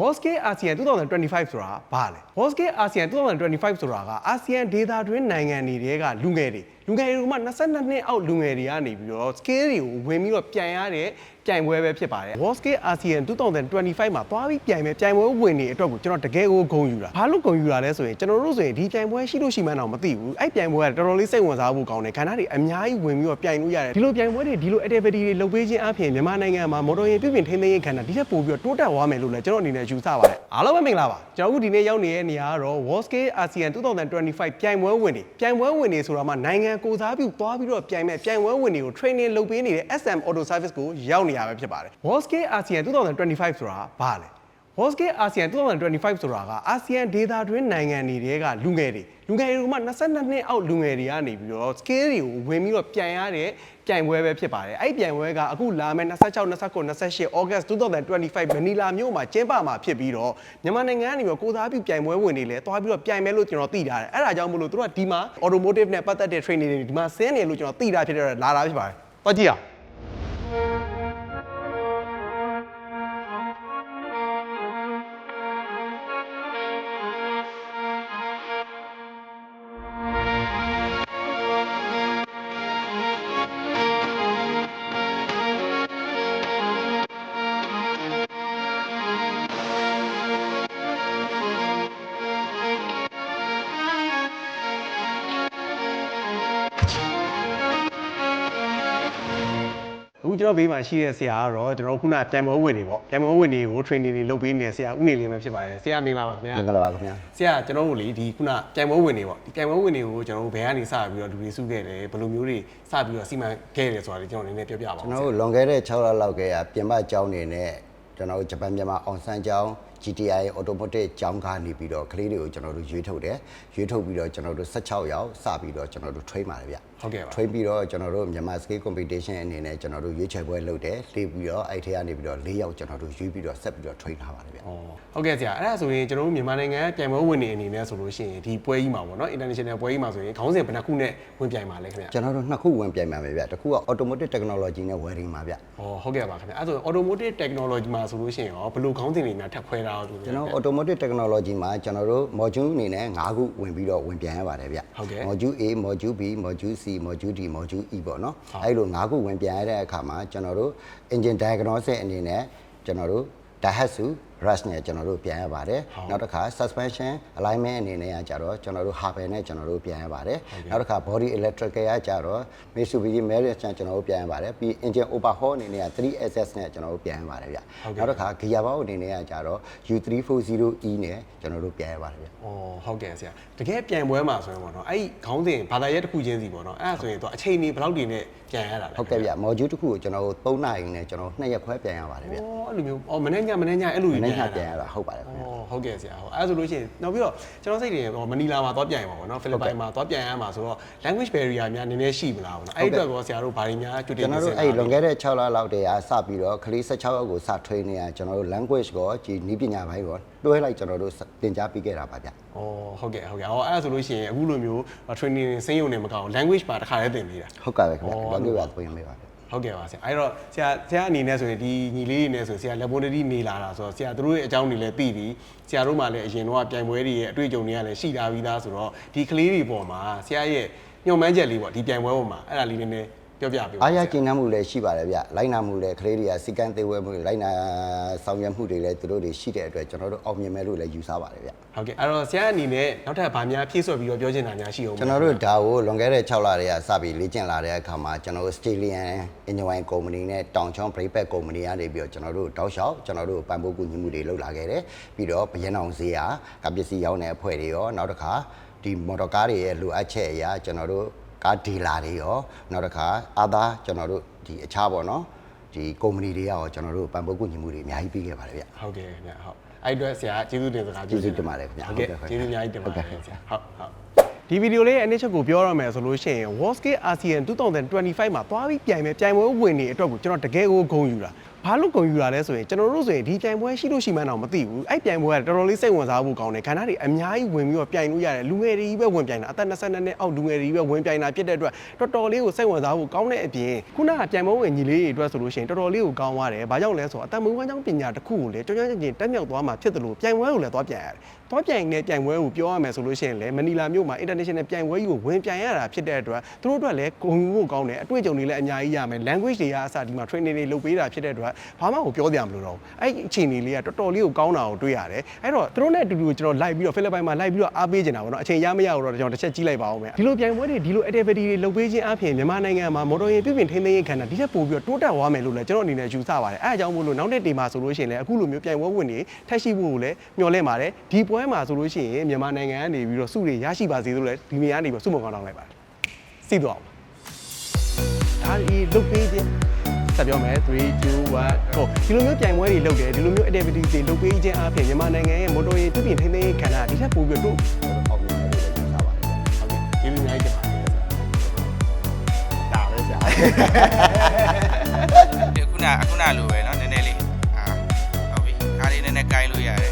WorldScale ASEAN 2025ဆိုတာဘာလဲ WorldScale ASEAN 2025ဆိုတာက ASEAN ဒေသတွင်းနိုင်ငံတွေကလူငယ်တွေ လူငယ်တွေကမှ22နှစ်အောက်လူငယ်တွေကနေပြီးတော့ scale တွေကိုဝင်ပြီးတော့ပြန်ရတဲ့ပြိုင်ပွဲပဲဖြစ်ပါတယ် WorldScale ASEAN 2025မှာသွားပြီးပြိုင်မယ်ပြိုင်ပွဲဝင်နေအတွက်ကိုကျွန်တော်တကယ်ကိုဂုဏ်ယူတာဘာလို့ဂုဏ်ယူတာလဲဆိုရင်ကျွန်တော်တို့ဆိုရင်ဒီပြိုင်ပွဲရှိလို့ရှိမှန်းတော့မသိဘူးအဲ့ပြိုင်ပွဲကတော်တော်လေးစိတ်ဝင်စားဖို့ကောင်းတယ်ခန္ဓာတွေအများကြီးဝင်ပြီးတော့ပြိုင်လို့ရတယ်ဒီလိုပြိုင်ပွဲတွေဒီလို activity တွေလုပ်ပေးခြင်းအပြင်မြန်မာနိုင်ငံမှာမော်တော်ယာဉ်ပြုပြင်ထိန်းသိမ်းရေးခန္ဓာဒီထက်ပိုပြီးတော့တိုးတက်သွားမယ်လို့လည်းကျွန်တော်အနေနဲ့ယူဆပါတယ်အားလုံးပဲမင်္ဂလာပါကျွန်တော်အခုဒီနေ့ရောက်နေတဲ့နေရာကတော့ WorldScale ASEAN 2025ပြိုင်ပွဲဝင်တွေပြိုင်ပွဲဝင်တွေဆိုတာမှနိုင်ငံကိုစားပြုသွားပြီးတော့ပြိုင်မဲ့ပြိုင်ပွဲဝင်တွေကို training လုပ်ပေးနေတဲ့ SM Auto Service ကိုရောက်နေရပဲဖြစ်ပါတယ် WorldScale ASEAN 2025ဆိုတာဘာလဲ WorldScale ASEAN 2025ဆိုတာကအာဆီယံဒေသတွင်းနိုင်ငံတွေကလူငယ်တွေလူငယ်တွေကမှ22နှစ်အောက်လူငယ်တွေကနေပြီးတော့ scale တွေကိုဝင်ပြီးတော့ပြန်ရတဲ့ပြိုင်ပွဲပဲဖြစ်ပါတယ်အဲ့ဒီပြိုင်ပွဲကအခုလာမယ့်26 29 28 August 2025မနီလာမြို့မှာကျင်းပမှာဖြစ်ပြီးတော့မြန်မာနိုင်ငံကနေပြီးတော့ကိုစားပြုပြိုင်ပွဲဝင်တွေလည်းသွားပြီးတော့ပြိုင်မယ်လို့ကျွန်တော်သိထားတယ်အဲ့ဒါကြောင့်မလို့သူတို့ကဒီမှာ automotive နဲ့ပတ်သက်တဲ့ training တွေဒီမှာဆင်းနေလို့ကျွန်တော်သိတာဖြစ်တဲ့အတွက်လာတာဖြစ်ပါတယ်သွားကြည့်အောင် ကျွန်တော်ဘေးမှာရှိတဲ့ဆရာကတော့ကျွန်တော်ခုနပြန်ပွဲဝင်နေပေါ့ပြန်ပွဲဝင်တွေကို training တွေလုပ်ပေးနေတဲ့ဆရာဦးနေလင်းပဲဖြစ်ပါတယ်ဆရာမင်္ဂလာပါခင်ဗျာမင်္ဂလာပါခင်ဗျာဆရာကျွန်တော်တို့လေဒီခုနပြန်ပွဲဝင်နေပေါ့ဒီပြန်ပွဲဝင်တွေကိုကျွန်တော်တို့ဘယ်ကနေစပြီးတော့လူတွေစုခဲ့တယ်ဘယ်လိုမျိုးတွေစပြီးတော့စီမံခဲ့တယ်ဆိုတာလေကျွန်တော်နည်းနည်းပြောပြပါဦးကျွန်တော်တို့လွန်ခဲ့တဲ့6လလောက်ကပြင်ပကျောင်းနေနဲ့ကျွန်တော်တို့ဂျပန်မြန်မာအောင်ဆန်းကျောင်း GTI Automotive ကျောင်းကနေပြီးတော့ကလေးတွေကိုကျွန်တော်တို့ရွေးထုတ်တယ်ရွေးထုတ်ပြီးတော့ကျွန်တော်တို့16ရောက်စပြီးတော့ကျွန်တော်တို့ train ပါတယ်ဗျဟုတ်ကဲ့ပါ train ပြီးတော့ကျွန်တော်တို့မြန်မာ scale competition အနေနဲ့ကျွန်တော်တို့ရွေးချယ်ပွဲလုပ်တယ်လေးပြီးတော့အဲ့ထဲကနေပြီးတော့၄ရောက်ကျွန်တော်တို့ရွေးပြီးတော့ဆက်ပြီးတော့ train ထားပါတယ်ဗျဩဟုတ်ကဲ့ဆရာအဲ့ဒါဆိုရင်ကျွန်တော်တို့မြန်မာနိုင်ငံပြန်ပွဲဝင်နေအနေနဲ့ဆိုလို့ရှိရင်ဒီပွဲကြီးမှာပေါ့နော် international ပွဲကြီးမှာဆိုရင်ခေါင်းစဉ်ဘယ်နှခုနဲ့ဝင်ပြိုင်ပါလဲခင်ဗျကျွန်တော်တို့နှစ်ခုဝင်ပြိုင်ပါမယ်ဗျတစ်ခုက automotive technology နဲ့ welding ပါဗျဩဟုတ်ကဲ့ပါခင်ဗျအဲ့ဒါဆို automotive technology မှာဆိုလို့ရှိရင်ရောဘယ်လိုခေါင်းစဉ်တွေများထပ်ခွဲထားလို့ ကျွန်တော် automotive technology မှာကျွန်တော်တို့ module အနေနဲ့၅ခုဝင်ပြီးတော့ဝင်ပြန်ရပါတယ်ဗျဟုတ်ကဲ့ module A module B module C module D module E ပေါ့နော်ဟုတ် အဲ့လို၅ခုဝင်ပြန်ရတဲ့အခါမှာကျွန်တော်တို့ engine diagnosis အနေနဲ့ကျွန်တော်တို့ Daihatsu rush နဲ့ကျွန်တော်တို့ပြန်ရပါတယ်ဟုတ်နောက်တစ်ခါ suspension alignment အနေနဲ့ကကြတော့ကျွန်တော်တို့ Harper နဲ့ကျွန်တော်တို့ပြန်ရပါတယ်နောက်တစ်ခါ body electrical ကကြတော့ Mitsubishi Merit နဲ့ကျွန်တော်တို့ပြန်ရပါတယ်ပြီး engine overhaul အနေနဲ့က 3SS နဲ့ကျွန်တော်တို့ပြန်ရပါတယ်ဗျဟုတ်ကဲ့နောက်တစ်ခါ gear box အနေနဲ့ကကြတော့ U340E နဲ့ကျွန်တော်တို့ပြန်ရပါတယ်ဗျဩဟုတ်ကဲ့ဆရာတကယ်ပြန်ပွဲမှာဆိုရင်ပေါ့နော်အဲ့ဒီခေါင်းစဉ်ဘာသာရပ်တစ်ခုချင်းစီပေါ့နော်အဲ့ဒါဆိုရင်တော့အချိန်ကြီးဘယ်လောက်တည်နဲ့ပြန်ရတာလဲဟုတ်ကဲ့ဗျ module တစ်ခုကိုကျွန်တော်တို့3နာရီနဲ့ကျွန်တော်2ရက်ခွဲပြန်ရပါတယ်ဗျဩအဲ့လိုမျိုးဩမနေ့ညမနေ့ညအဲ့လိုမကြီးနေ့ပြန်ကရပြန်တာရတာဟုတ်ပါတယ်ခင်ဗျဩဟုတ်ကဲ့ဆရာဟုတ်အဲ့ဒါဆိုလို့ရှိရင်နောက်ပြီးတော့ကျွန်တော်စိတ်တွေဟိုမနီလာမှာသွားပြန်ရမှာပေါ့နော်ဖိလစ်ပိုင်မှာသွားပြန်ရမှာဆိုတော့ language barrier များနည်းနည်းရှိမလားပေါ့နော်အဲ့ဒီအတွက်တော့ဆရာတို့ဘာတွေများကြိုတင်ကျွန်တော်တို့ပြင်ဆင်အဲ့လွန်ခဲ့တဲ့6လလောက်တည်းကစပြီးတော့ခလေး16ရောက်ကိုစ train နေရကျွန်တော်တို့ language ကိုဒီနည်းပညာပိုင်းကိုတွဲလိုက်ကျွန်တော်တို့သင်ကြားပေးခဲ့တာပါဗျဩဟုတ်ကဲ့ဟုတ်ကဲ့ဩအဲ့ဒါဆိုလို့ရှိရင်အခုလိုမျိုး training စင်းရုံနဲ့မကောင်း language ပါတစ်ခါလေးသင်ပေးတာဟုတ်ကဲ့ပဲခင်ဗျဩ language ပါပြင်ပေးပါဗျ ဟုတ်ကဲ့ပါဆရာအဲ့တော့ဆရာဆရာအနေနဲ့ဆိုရင်ဒီညီလေးတွေနဲ့ဆိုရင်ဆရာ laboratory နေလာတာဆိုတော့ဆရာတို့ရဲ့အကြောင်းတွေလည်းသိပြီးဆရာတို့မှလည်းအရင်တော့ပြိုင်ပွဲတွေရဲ့အတွေ့အကြုံတွေကလည်းရှိတာပြီးသားဆိုတော့ဒီကလေးတွေပေါ်မှာဆရာရဲ့ညှို့မှန်းချက်လေးပေါ့ဒီပြိုင်ပွဲပေါ်မှာအဲ့ဒါလေးနည်းနည်း ပြောပြပေးပါအားရဆရာကျဉ်းနှံမှုလည်းရှိပါတယ်ဗျလိုက်နာမှုလည်းကလေးတွေကစီကံသေးဝဲမှုလိုက်နာဆောင်ရွက်မှုတွေလည်းသူတို့တွေရှိတဲ့အတွက်ကျွန်တော်တို့အောင်မြင်မယ်လို့လည်းယူဆပါတယ်ဗျဟုတ်ကဲ့အဲ့တော့ဆရာအနေနဲ့နောက်ထပ်ဗာများဖြည့်ဆွတ်ပြီးတော့ပြောချင်တာများရှိအောင်မလားကျွန်တော်တို့ဒါကိုလွန်ခဲ့တဲ့6လတည်းကစပြီးလေ့ကျင့်လာတဲ့အခါမှာကျွန်တော်တို့ Australian Engineering Company နဲ့ Town Chong Brayback Company ကနေပြီးတော့ကျွန်တော်တို့တောက်လျှောက်ကျွန်တော်တို့ပံ့ပိုးကူညီမှုတွေလုပ်လာခဲ့တယ်ပြီးတော့ဘရန်အောင်ဈေးဟာကပစ္စည်းရောင်းတဲ့အဖွဲ့တွေရောနောက်တစ်ခါဒီမော်တော်ကားတွေရဲ့လိုအပ်ချက်အရာကျွန်တော်တို့ ကားဒီလာတွေရောနောက်တစ်ခါအာသာကျွန်တော်တို့ဒီအခြားပေါ့နော်ဒီကုမ္ပဏီတွေရောကျွန်တော်တို့ပံ့ပိုးကူညီမှုတွေအများကြီးပေးခဲ့ပါတယ်ဗျဟုတ်ကဲ့ခင်ဗျဟုတ်အဲ့အတွက်ဆရာကျေးဇူးတင်စကားကျေးဇူးတင်ပါတယ်ခင်ဗျဟုတ်ကဲ့ဟုတ်ကဲ့ကျေးဇူးအများကြီးတင်ပါတဟုတ်ယ်ကဲ့ဆရာဟုတ်ဟုတ်ဒီဗီဒီယိုလေးရဲ့အနည်းချက်ကိုပြောရမယ်ဆိုလို့ရှိရင် WorldScale ASEAN 2025မှာသွားပြီးပြိုင်မယ်ပြိုင်ပွဲဝင်နေအတွက်ကိုကျွန်တော်တကယ်ကိုဂုဏ်ယူတာ ဘာလို့ဂုဏ်ယူတာလဲဆိုရင်ကျွန်တော်တို့ဆိုရင်ဒီပြိုင်ပွဲရှိလို့ရှိမှန်းတော့မသိဘူးအဲ့ပြိုင်ပွဲကတော်တော်လေးစိတ်ဝင်စားဖို့ကောင်းတယ်ခန္ဓာတွေအများကြီးဝင်ပြီးတော့ပြိုင်လို့ရတယ်လူငယ်တွေကြီးပဲဝင်ပြိုင်တာအသက်22နှစ်အောက်လူငယ်တွေကြီးပဲဝင်ပြိုင်တာဖြစ်တဲ့အတွက်တော်တော်လေးကိုစိတ်ဝင်စားဖို့ကောင်းတဲ့အပြင်ခုနကပြိုင်ပွဲဝင်ညီလေးတွေအတွက်ဆိုလို့ရှိရင်တော်တော်လေးကိုကောင်းသွားတယ်ဘာကြောင့်လဲဆိုတော့အသက်မွေးဝမ်းကြောင်းပညာတစ်ခုကိုလေကြောင်ကြောင်ကျင်ကျင်တက်မြောက်သွားမှာဖြစ်တယ်လို့ပြိုင်ပွဲကိုလည်းသွားပြိုင်ရတယ်သွားပြိုင်တဲ့ပြိုင်ပွဲကိုပြောရမယ်ဆိုလို့ရှိရင်လေမနီလာမြို့မှာ international ပြိုင်ပွဲကြီးကိုဝင်ပြိုင်ရတာဖြစ်တဲ့အတွက်သူတို့အတွက်လည်းဂုဏ်ယူဖို့ကောင်းတယ်အတွေ့အကြုံတွေလည်းအများကြီးရမယ် language တွေကအစဒီမှာ training တွေလုပ်ပေးတာဖြစ်တဲ့အတွက်ဘာမှကိုပြောကြမလို့တော့ဘူးအဲ့ဒီအခြေအနေလေးကတော်တော်လေးကိုကောင်းတာကိုတွေ့ရတယ်အဲ့တော့သူတို့နဲ့အတူတူကျွန်တော်လိုက်ပြီးတော့ဖိလစ်ပိုင်မှာလိုက်ပြီးတော့အားပေးနေတာပေါ့နော်အချိန်ရမရဘူးတော့ကျွန်တော်တစ်ချက်ကြည့်လိုက်ပါဦးမယ်ဒီလိုပြိုင်ပွဲတွေဒီလို activity တွေလုပ်ပေးခြင်းအပြင်မြန်မာနိုင်ငံမှာမော်တော်ယာဉ်ပြုပြင်ထိန်းသိမ်းရေးခန္ဓာဒီထက်ပိုပြီးတော့တိုးတက်သွားမယ်လို့လည်းကျွန်တော်အနေနဲ့ယူဆပါတယ်အဲအကြောင်းမို့လို့နောက်တဲ့တေမှာဆိုလို့ရှိရင်လည်းအခုလိုမျိုးပြိုင်ပွဲဝင်တွေထက်ရှိဖို့ကိုလည်းမျှော်လင့်ပါတယ်ဒီပွဲမှာဆိုလို့ရှိရင်မြန်မာနိုင်ငံကနေပြီးတော့စုတွေရရှိပါစေလို့လည်းဒီနေရာကနေပြီးတော့စုမကောင်းတောင်းလိုက်ပါတယ်စီးတော့အောင်ဒါဒီလုတ်ပေးခြင်း ဆက်ပြောမယ်3 2 1 go ဒီလိုမျိုးပြိုင်ပွဲတွေလုပ်တယ်ဒီလိုမျိုး activities တွေလုပ်ပေးခြင်းအပြင်မြန်မာနိုင်ငံရဲ့မော်တော်ယာဉ်ပြုပြင်ထိန်းသိမ်းရေးခန္ဓာဒီထက်ပိုပြီးတော့ အောင်မြင်တယ်လို့လည်းယူဆပါတယ် ဟုတ်ကဲ့ကျေးဇူးအများကြီးတင်ပါတယ်ဒါပဲကြာ ဒီခုနအခုနလိုပဲเนาะနည်းနည်းလေးအာဟုတ်ပြီခါလေးနည်းနည်းကိုင်းလို့ရတယ်